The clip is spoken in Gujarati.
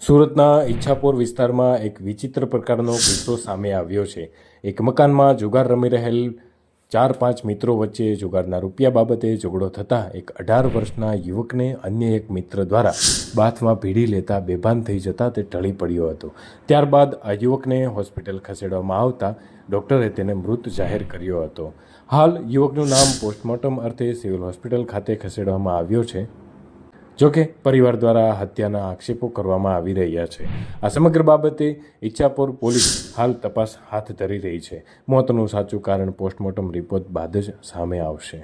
સુરતના ઈચ્છાપોર વિસ્તારમાં એક વિચિત્ર પ્રકારનો કિસ્સો સામે આવ્યો છે. એક મકાનમાં જુગાર રમી રહેલ ચાર પાંચ મિત્રો વચ્ચે જુગારના રૂપિયા બાબતે ઝઘડો થતાં એક અઢાર વર્ષના યુવકને અન્ય એક મિત્ર દ્વારા બાથમાં ભીડી લેતા બેભાન થઈ જતા તે ઢળી પડ્યો હતો. ત્યારબાદ આ યુવકને હોસ્પિટલ ખસેડવામાં આવતા ડૉક્ટરે તેને મૃત જાહેર કર્યો હતો. હાલ યુવકનું નામ પોસ્ટમોર્ટમ અર્થે સિવિલ હોસ્પિટલ ખાતે ખસેડવામાં આવ્યો છે. જોકે પરિવાર દ્વારા હત્યાના આક્ષેપો કરવામાં આવી રહ્યા છે. આ સમગ્ર બાબતે ઈચ્છાપુર પોલીસ હાલ તપાસ હાથ ધરી રહી છે. મોતનું સાચું કારણ પોસ્ટમોર્ટમ રિપોર્ટ બાદ જ સામે આવશે.